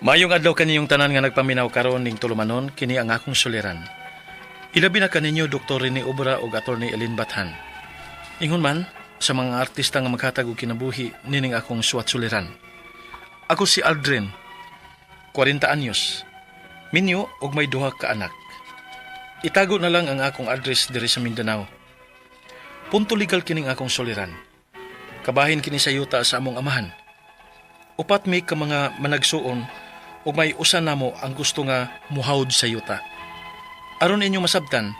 Mayong adlaw kaniyong tanan nga nagpaminaw karon ning tulumanon kini ang akong suliran. Ilabi na kaninyo Dr. Rene Obra ug Attorney Elin Bathan. Ingon man sa mga artista nga maghatag og kinabuhi nining akong suwat suliran. Ako si Aldrin, 40 anyos. Minyo og may duha ka anak. Itago na lang ang akong address diri sa Mindanao. Punto legal kining akong suliran. Kabahin kini sa yuta sa among amahan. Upat mi ka mga managsuon ug may usa namo ang gusto nga muhawd sa yuta. Aron inyo masabtan,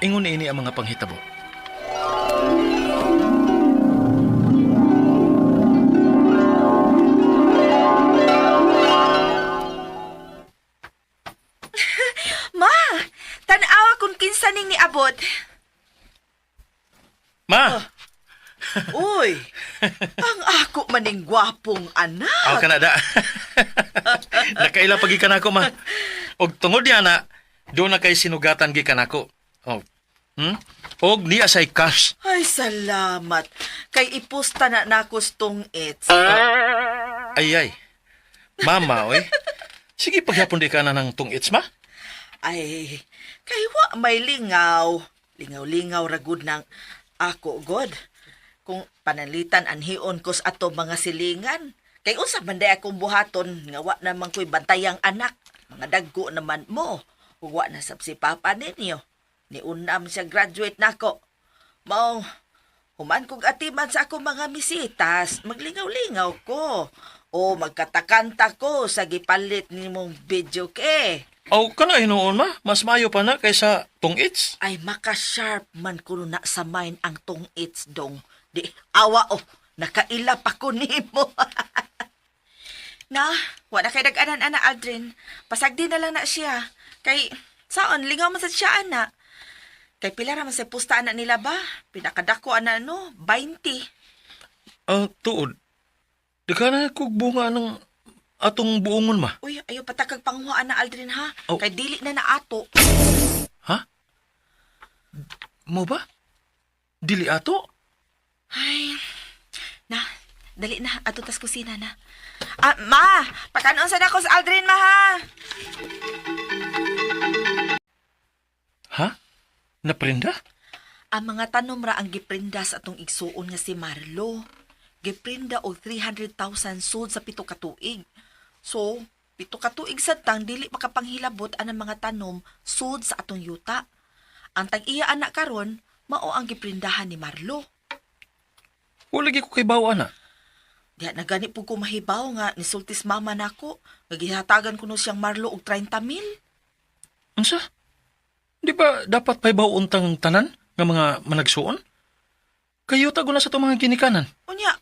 ingon ini ang mga panghitabo. Ma, tanawa kung kinsa ning niabot. Ma, Uy, ang ako maning gwapong anak. aw ka na da. Nakaila pagi ka na ako, ma. Og tungod niya na, doon na kay sinugatan gi ka na ako. Oh. Hmm? Og ni asay cash. Ay, salamat. Kay ipusta na nako stong its. Ay ay. Mama, oy. Sige, paghapon di ka na ng tungits, ma. Ay, kay wa may lingaw. Lingaw-lingaw ragud ng ako, God. Kung panalitan anhion ko sa ato mga silingan. Kay unsa man day akong buhaton nga wa naman ko'y bantayang anak. Mga dagko naman mo. Wa na sab si papa ninyo. Ni unam siya graduate nako. Mao, human kog atiman sa akong mga misitas. Maglingaw-lingaw ko. O magkatakanta ko sa gipalit nimong video ke. Aw, kana hinuon, ma. Mas mayo pa na kaysa tungits. ay maka-sharp man kuno na sa mind ang tong its dong. Di, awa o, nakaila pa ko nimo. na, wala kay dag-anan ana Aldrin. Pasagdi na lang na siya. Kay, saon, lingaw man sa siya ana. Kay pila raman sa pusta ana nila ba? Pinakadako ana no, 20. Ah, tuod. Di ka na kog bunga ng atong buongon, ma. Uy, ayo patakag panguha ana Aldrin ha. Oh. Kay dili na naato. Ha? Mo ba? Dili ato? Ay, na, dali na, ato tas kusina na. Ah, ma, pakanon sa nako sa Aldrin, ma, ha? Ha? Naprinda? Ang mga tanom ra ang giprinda sa atong igsuon nga si Marlo. Giprinda og 300,000 sud sa pito ka tuig. So, pito ka tuig sa tang dili makapanghilabot ang mga tanom sud sa atong yuta. Ang tag-iya anak karon mao ang giprindahan ni Marlo. Wala gi ko kay bawa na. Diya na gani po ko mahibaw nga nisultis mama nako. Nagihatagan ko no siyang Marlo og 30 mil. Unsa? Di ba dapat pay bawa untang tanan nga mga managsuon? Kayo tago na sa itong mga ginikanan. Unya,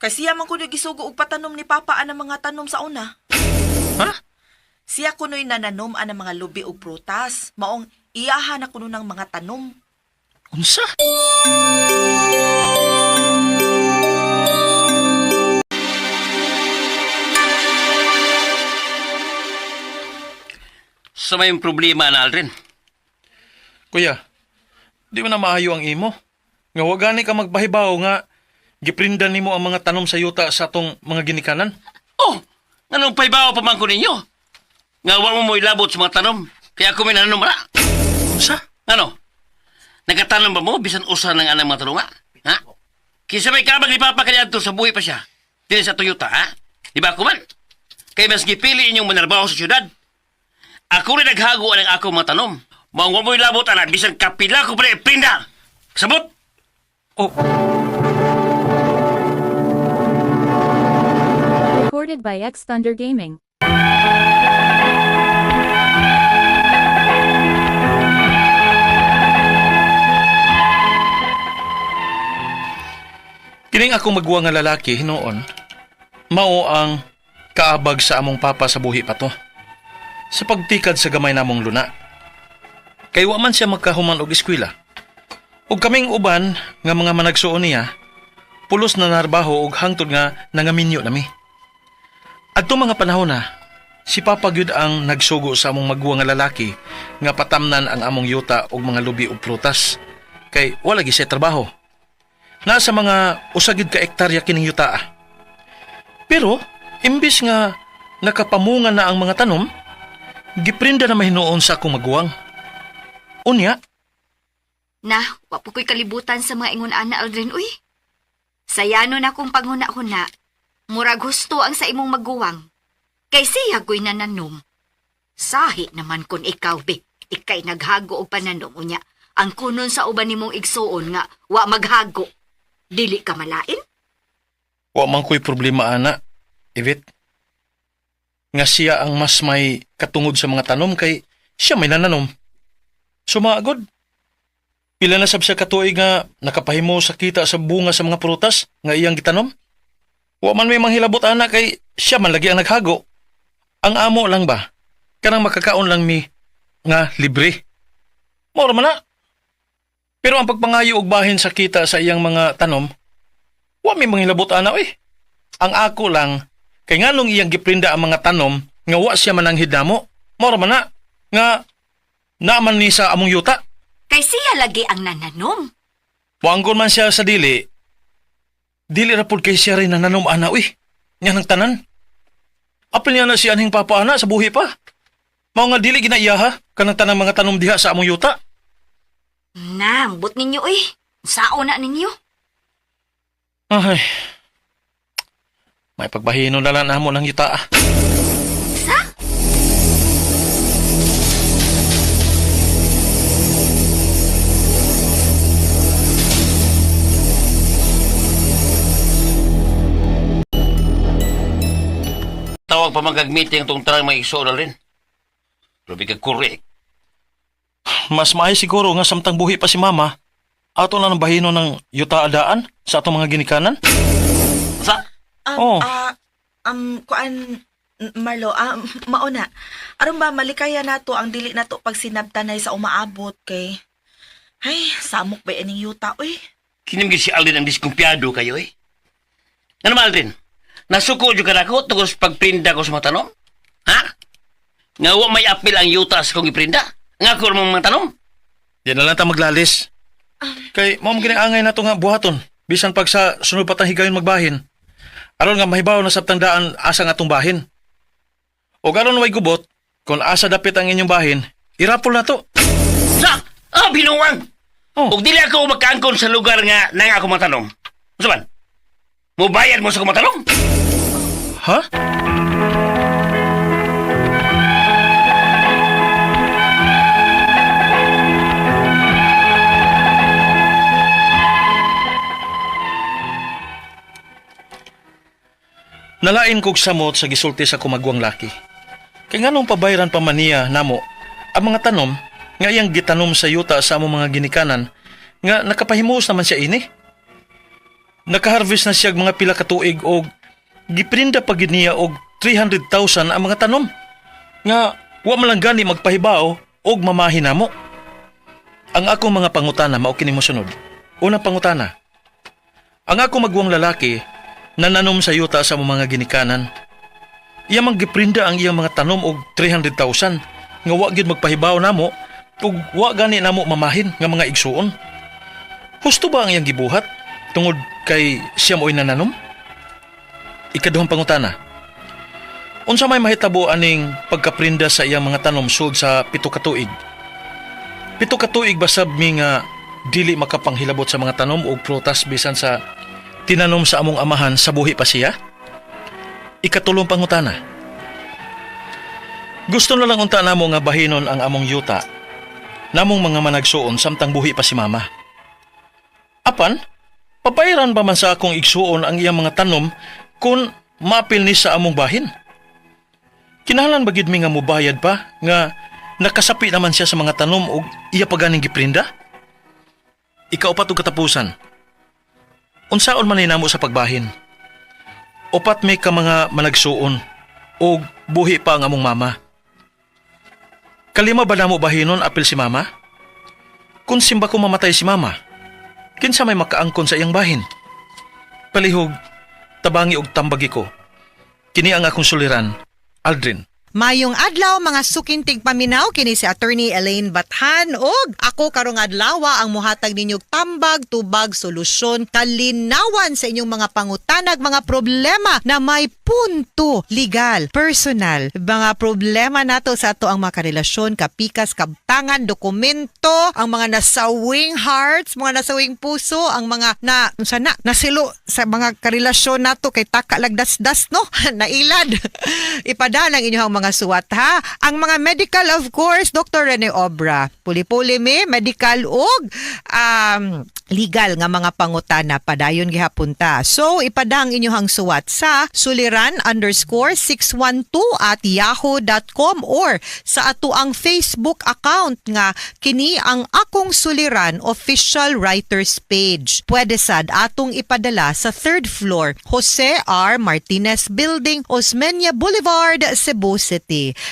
kay siya man ko nagisugo og patanom ni Papa ang mga tanom sa una. Ha? Siya kuno'y nananom ang mga lubi ug prutas. Maong iyahan na kuno ng mga tanom. Unsa? Sa may problema na, Aldrin. Kuya, di mo na maayo ang imo. Nga wagani ka magbahibaw nga giprindan nimo ang mga tanom sa yuta sa atong mga ginikanan. Oh, anong paibaw pa man ko ninyo? Nga wa mo mo ilabot sa mga tanom. Kaya ako may nananom ra. Unsa? Ano? Nagatanom ba mo bisan usa ng anang mga tanong Ha? Kisa may kabag ni Papa kaya sa buhay pa siya. Dili sa Toyota, ha? Di ba ako man? Kaya mas gipili inyong manarbaho sa syudad. Ako rin naghago ang akong mga tanom. Mga wa mo ilabot anak, bisan kapila ko pa rin iprinda. Sabot! Oh, Recorded by X Thunder Gaming. kining akong magwa nga lalaki hinuon, mao ang kaabag sa among papa sa buhi pa to. Sa pagtikad sa gamay namong luna. Kay wa man siya magkahuman og eskwela. Ug kaming uban nga mga managsuon niya, pulos na narbaho og hangtod nga nangaminyo nami. Adto mga panahon na, si Papa gyud ang nagsugo sa among magwa nga lalaki nga patamnan ang among yuta og mga lubi ug prutas. Kay wala gi siya trabaho. Nasa mga usagid ka ektarya kining yuta. Pero imbis nga nakapamungan na ang mga tanom, giprinda na mahinuon sa akong maguwang. Unya, Na, wa po ko'y kalibutan sa mga ingon ana Aldrin, uy. Sayano na kong panghuna-huna. Murag gusto ang sa imong maguwang. Kay siya ko'y nananom. Sahi naman kun ikaw, be. Ikay naghago og pananom unya. Ang kunon sa uban nimong igsuon nga, wa maghago. Dili ka malain? wa man ko'y problema ana, Ivit. Nga siya ang mas may katungod sa mga tanom kay siya may nananom. Sumagod. Pila na sab siya katuig nga nakapahimo sa kita sa bunga sa mga prutas nga iyang gitanom. Wa man may manghilabot ana kay siya man lagi ang naghago. Ang amo lang ba? Kanang makakaon lang mi nga libre. Mora man na. Pero ang pagpangayo og bahin sa kita sa iyang mga tanom, wa may manghilabot ana eh. Ang ako lang kay nganong iyang giprinda ang mga tanom nga wa siya man ang hidamo. Mora man na nga naaman ni sa among yuta. Kay siya lagi ang nananom. Wanggon man siya sa dili. Dili ra pud kay siya rin nananom ana uy. Nya nang tanan. Apil niya na si anhing papa ana sa buhi pa. Mao nga dili ginaiyaha kanang tanang mga tanom diha sa among yuta. Na, ambot ninyo, uy. Sao na ninyo? Ay. May pagbahino na lang namo ng yuta. ah. Sa? Tawag pa magag-meeting itong tarang may iso na rin. Grabe ka correct. Mas maay siguro nga samtang buhi pa si mama. Ato na ng bahino ng yuta adaan sa atong mga ginikanan. Sa? Um, Oh. ah, um, kuan, Marlo, um, mauna. Aron ba malikaya nato ang dili nato pag sinabtanay sa umaabot kay... Ay, samok ba ining yuta, uy? Kinimgid si Alden ang diskumpiyado kayo eh. Ano ba Alden? Nasuko dyo ka na ako tungkol sa pagprinda ko sa mga tanom? Ha? Nga wa may apil ang yutas kong iprinda? Nga ko mga mga tanom? Yan na lang ta maglalis. Kay mo ginaangay na to nga buhaton. Bisan pag sa sunod patang higayon magbahin. Aron nga mahibaw na sabtang daan asa nga atong bahin. O garon way gubot, kung asa dapit ang inyong bahin, irapol na to. Sa? Ah, binuwang! Oh. Ug dili ako magkaangkon sa lugar nga nang ako matanong. Ano man? Mubayad mo sa akong matanong? Ha? Nalain kog samot sa gisulti sa kumagwang laki. Kay nganong pabayran pa man niya namo ang mga tanom nga iyang gitanom sa yuta sa among mga ginikanan nga nakapahimuos naman siya ini. Nakaharvest na siya mga pila ka tuig og giprinda pa gid niya og 300,000 ang mga tanom. Nga wa man gani magpahibaw og mamahin namo. Ang akong mga pangutana mao kini mosunod. Unang pangutana. Ang akong magwang lalaki nananom sa yuta sa mga ginikanan. Iya giprinda ang iyang mga tanom og 300,000 nga wa gyud magpahibaw namo ug wa gani namo mamahin nga mga igsuon. Husto ba ang iyang gibuhat tungod kay siya mo'y nananom? Ikaduhang pangutana. Unsa may mahitabo aning pagkaprinda sa iyang mga tanom sud sa pito ka tuig? Pito ka tuig basab mi nga dili makapanghilabot sa mga tanom ug prutas bisan sa tinanom sa among amahan sa buhi pa siya? Ikatulong pangutana. Gusto na lang unta namo nga bahinon ang among yuta namong mga managsuon samtang buhi pa si mama. Apan, pabayran ba man sa akong igsuon ang iyang mga tanom kung mapil ni sa among bahin? Kinahanglan ba gid mi nga mubayad pa nga nakasapi naman siya sa mga tanom ug iya pa ganing giprinda? Ikaw pa og katapusan. Unsaon man namo sa pagbahin? Upat may ka mga managsuon ug buhi pa ang among mama. Kalima ba namo bahinon apil si mama? Kung simba ko mamatay si mama, kinsa may makaangkon sa iyang bahin? Palihog, tabangi og tambagi ko. Kini ang akong suliran, Aldrin. Mayong adlaw mga sukintig paminaw kini si attorney Elaine Bathan ug ako karong adlaw ang muhatag ninyog tambag tubag solusyon kalinawan sa inyong mga pangutanag mga problema na may punto legal personal. Mga problema nato sa ato ang mga karelasyon kapikas kabtangan dokumento ang mga nasawing hearts mga nasawing puso ang mga na sana nasilo sa mga karelasyon nato kay taka lagdas-das no? Nailad ipadala ang inyong mga suwat ha? Ang mga medical of course Dr. Rene Obra. Puli-puli mi medical ug um, legal nga mga pangutana padayon gihapunta. So ipadang inyong suwat sa suliran underscore 612 at yahoo.com or sa ato ang Facebook account nga kini ang akong suliran official writers page. Pwede sad atong ipadala sa third floor Jose R. Martinez Building Osmeña Boulevard Cebu City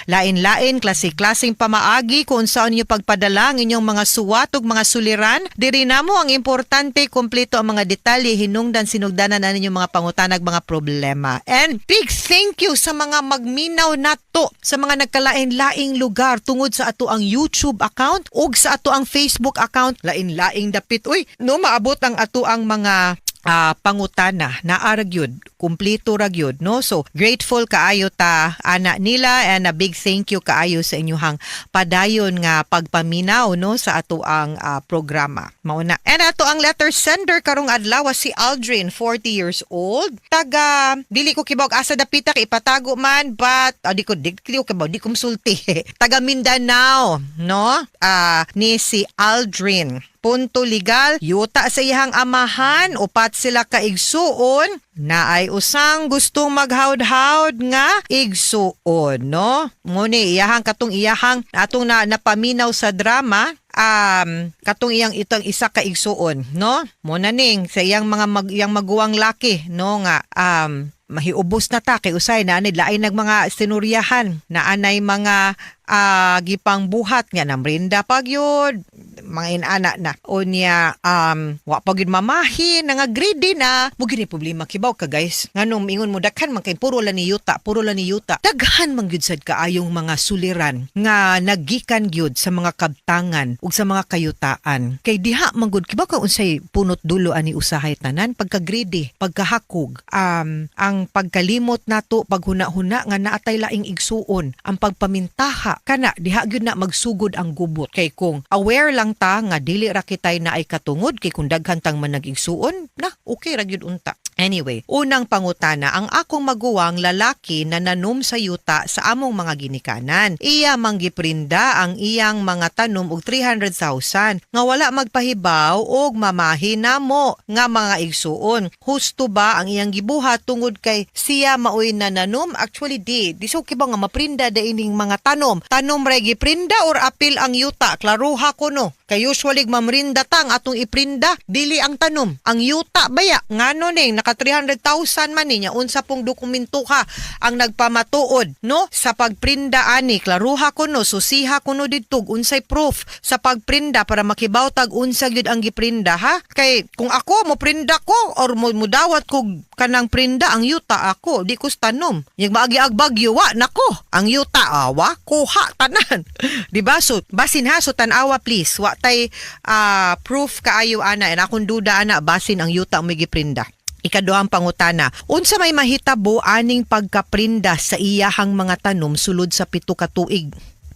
lain-lain klase-klaseng pamaagi kung saan niyo pagpadala ang inyong mga suwat ug mga suliran. Diri namo ang importante kompleto ang mga detalye hinungdan sinugdanan na ninyong mga pangutanag mga problema. And big thank you sa mga magminaw nato sa mga nagkalain-laing lugar tungod sa ato ang YouTube account ug sa ato ang Facebook account. Lain-laing dapit. Uy no maabot ang ato ang mga ah, pangutana. Na aragyud kumplito ragyud no? So grateful kaayo ta ana nila and a big thank you kaayo sa inyuhang padayon nga pagpaminaw no? Sa ato ang ah, programa. Mauna and ato ang letter sender karong adlaw si Aldrin 40 years old. Taga dili ko kibaw asa dapita kay ipatago man but ah, di ko di, di ko kibaw di ko msulti taga Mindanao no? Ah, ni si Aldrin. Punto legal, yuta sa iyang amahan, upat sila kaigsuon, na ay usang gustong maghawd-hawd nga igsuon, no? Nguni, iyahang katong iyahang atong na napaminaw sa drama, um, katong iyang itong isa ka igsuon, no? Muna ning sa iyang mga mag, iyang maguwang laki, no nga um, mahiubos na ta kay usay na anid lain nag mga sinuryahan na anay mga ah, gipang buhat nga namrinda pagyod mga inana na. O niya um wa pa gyud mamahin nga greedy na. Mo gini problema kibaw ka guys. Nganong ingon mo daghan man kay puro lang ni yuta puro lang ni yuta. Daghan man gyud sad kaayong mga suliran nga nagikan gyud sa mga kabtangan ug sa mga kayutaan. Kay diha man gud kibaw ka unsay punot dulo ani usahay tanan? Pagka greedy pagkahakog um ang pagkalimot nato paghuna-huna nga naatay laing igsuon ang pagpamintaha kana diha gyud na magsugod ang gubot. Kay kung aware lang ta nga dili ra kitay na ay katungod kay kung daghan tang manag-igsuon na okay ra gyud unta Anyway, unang pangutana, ang akong maguwang lalaki na nanom sa yuta sa among mga ginikanan. Iya manggiprinda ang iyang mga tanom og 300,000 nga wala magpahibaw og mamahi namo nga mga igsuon. Husto ba ang iyang gibuhat tungod kay siya maoy na nanom? Actually di, di so kiba nga maprinda da ining mga tanom. Tanom ra giprinda or apil ang yuta? Klaruha ko no. Kay usually mamrinda tang atong iprinda dili ang tanom. Ang yuta baya ngano ning naka 300,000 man niya unsa pong dokumento ka ang nagpamatuod no? Sa pagprinda ani klaruha ko no? Susiha ko no? Didto unsay proof sa pagprinda para makibaw tag unsa gyud ang giprinda ha? Kay kung ako mo prinda ko or mo mudawat ko kanang prinda ang yuta ako di ko tanom yung maagi agbagyo wa nako ang yuta awa kuha tanan. Di ba? So basin ha? So tanawa please. Wa tay ah, proof kaayo ana. And akong duda ana basin ang yuta mo giprinda Ikaduhang pangutana, unsa may mahitabo aning pagkaprinda sa iyahang mga tanom sulod sa pito ka tuig?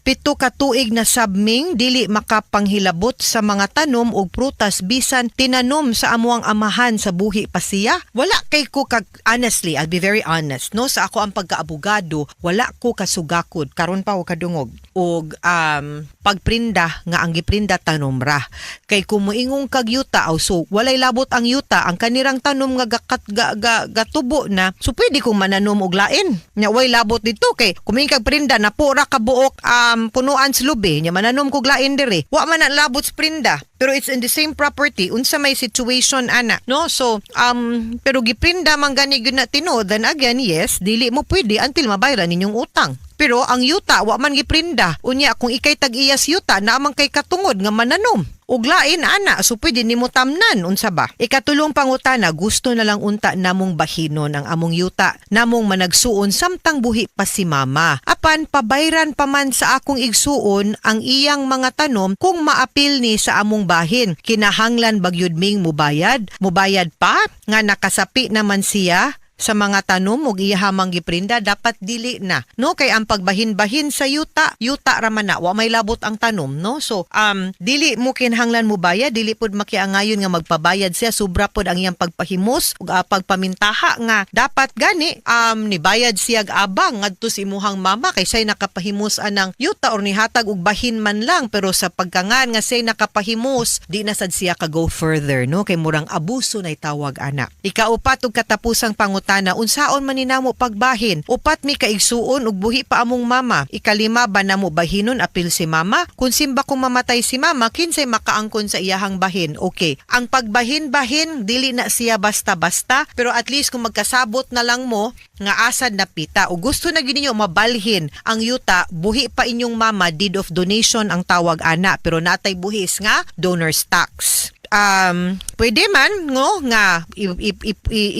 Pito ka tuig na sabming dili makapanghilabot sa mga tanom ug prutas bisan tinanom sa amuang amahan sa buhi pa siya. Wala kay ko kag honestly, I'll be very honest, no sa ako ang pagkaabogado, wala ko kasugakod karon pa ko kadungog og um pagprinda nga ang giprinda tanom ra. Kay kung moingong kag yuta aw so walay labot ang yuta ang kanirang tanom nga gakat ga, ga, gatubo na so pwede kong mananom og lain. Nya way labot dito kay kuming kag prinda na pura ka buok um punuan sa lubi nya mananom kog lain diri. Wa man labot sa prinda. pero it's in the same property. Unsa may situation ana? No so um pero giprinda man gani gyud na tinuod then again yes dili mo pwede until mabayaran ninyong utang. Pero ang yuta wa man giprinda. Unya kung ikay tag-iyas yuta naamang kay katungod nga mananom ug lain ana so pwede nimo tamnan unsa ba? Ikatulong pangutana gusto na lang unta namong bahinon ang among yuta namong managsuon samtang buhi pa si mama. Apan pabayran pa man sa akong igsuon ang iyang mga tanom kung maapil ni sa among bahin. Kinahanglan bagyud ming mubayad. Mubayad pa nga nakasapi naman siya sa mga tanom ug iyahamang giprinda dapat dili na. No kay ang pagbahin-bahin sa yuta yuta ra man wa may labot ang tanom no? So um dili mo kinahanglan mo bayad dili pud makiangayon nga magpabayad siya. Sobra pud ang iyang pagpahimos ug uh, pagpamintaha nga. Dapat gani um nibayad siya og abang ngadto si imuhang mama kay say nakapahimos anang yuta or nihatag og bahin man lang. Pero sa pagkangan nga say nakapahimos di na sad siya ka go further no? Kay murang abuso na tawag ana. Ikaupat ug katapusang pangutana unsaon man ninamo pagbahin. Upat mi kaigsuon ug buhi pa among mama. Ikalima ba namo bahinon apil si mama? Kung simba kung mamatay si mama kinsay makaangkon sa iyahang bahin? Okay. Ang pagbahin-bahin dili na siya basta-basta pero at least kung magkasabot na lang mo nga asad na pita. O gusto na gini ninyo mabalhin ang yuta buhi pa inyong mama deed of donation ang tawag ana. Pero natay buhis nga donor's tax um pwede man ngo nga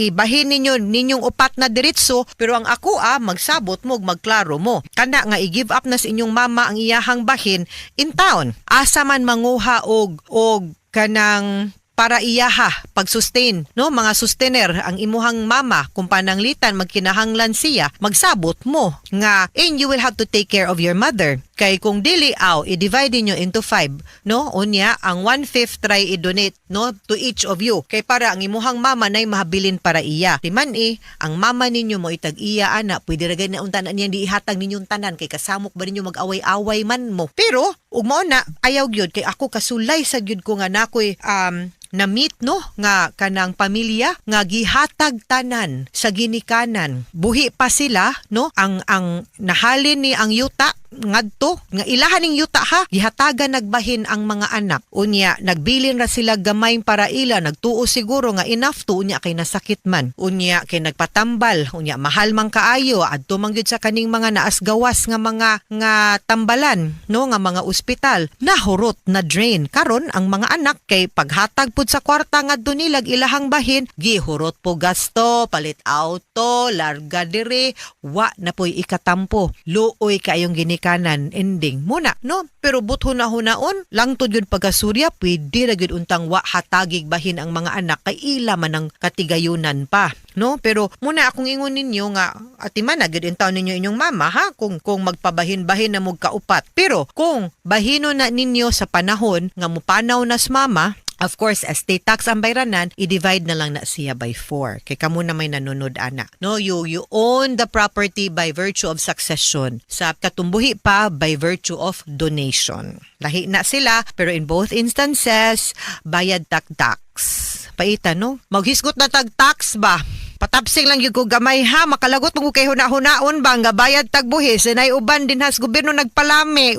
ibahin ninyo ninyong upat na diretso pero ang ako ah magsabot mo magklaro mo. Kana nga i-give up na sa inyong mama ang iyahang bahin in town. Asa man manguha og og kanang para iyaha pag-sustain no? Mga sustainer ang imuhang mama kung pananglitan magkinahanglan siya magsabot mo nga and you will have to take care of your mother kay kung dili aw i-divide niyo into five no? Unya ang one fifth try i-donate no? To each of you. Kay para ang imuhang mama nay mahabilin para iya. Timan eh ang mama ninyo mo itag iya ana pwede ra gani na untanan niyan di ihatag ninyong tanan. Kay kasamok ba ninyo mag-away-away man mo? Pero ug mao na ayaw gyud. Kay ako kasulay sa gyud ko nga nakoy um na meet no? Nga kanang pamilya nga gihatag tanan sa ginikanan. Buhi pa sila no? Ang ang nahalin ni ang yuta ngadto nga ilahan ning yuta ha? Gihatagan nagbahin ang mga anak. Unya nagbilin ra sila gamay para ila nagtuo siguro nga enough to unya kay nasakit man. Unya kay nagpatambal. Unya mahal man kaayo. Adto man gyud sa kaning mga naas gawas nga mga nga tambalan no? Nga mga ospital. Nahurot na drain karon ang mga anak kay paghatag pud sa kwarta ngadto nilag ilahang bahin gihurot po gasto palit auto larga dire wa na poy ikatampo. Luoy kayong ginikanan ending. Muna no? Pero butho na hunaon lang tud gyud pagasurya pwede ra gyud untang wa hatagig bahin ang mga anak kay ila man ang katigayunan pa no? Pero muna akong ingon ninyo nga atiman na gyud intaw ninyo inyong mama ha? Kung kung magpabahin-bahin na mog kaupat. Pero kung bahino na ninyo sa panahon nga mupanaw nas mama Of course, estate tax ang bayranan, i-divide na lang na siya by 4. Kay kamo na may nanunod ana. No, you you own the property by virtue of succession. Sa katumbuhi pa by virtue of donation. Lahi na sila, pero in both instances, bayad tag tax. Paita no? Maghisgot na tag tax ba? Patapsing lang yung gamay ha, makalagot mo kay huna-hunaon ba, nga bayad tagbuhis, nay uban din has gobyerno nagpalami.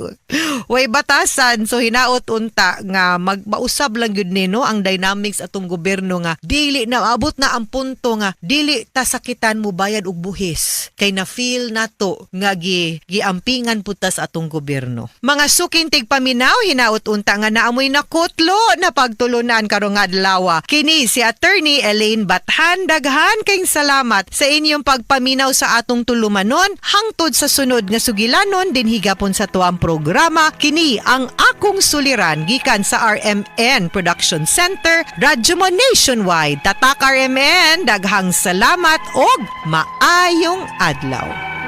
Way batasan, so hinaot unta nga magmausab lang yun ni no, ang dynamics atong gobyerno nga, dili na, abot na ang punto nga, dili ta sakitan mo bayad og buhis. Kay na feel nato nga gi, giampingan putas atong gobyerno. Mga sukintig paminaw, hinaot unta nga naamoy nakutlo na pagtulunan karong adlaw. Kini si Attorney Elaine Bathan, daghan kayong salamat sa inyong pagpaminaw sa atong tulumanon. Hangtod sa sunod nga sugilanon din higapon sa tuang programa kini ang akong suliran gikan sa RMN Production Center Radyo Mo Nationwide. Tatak RMN daghang salamat og maayong adlaw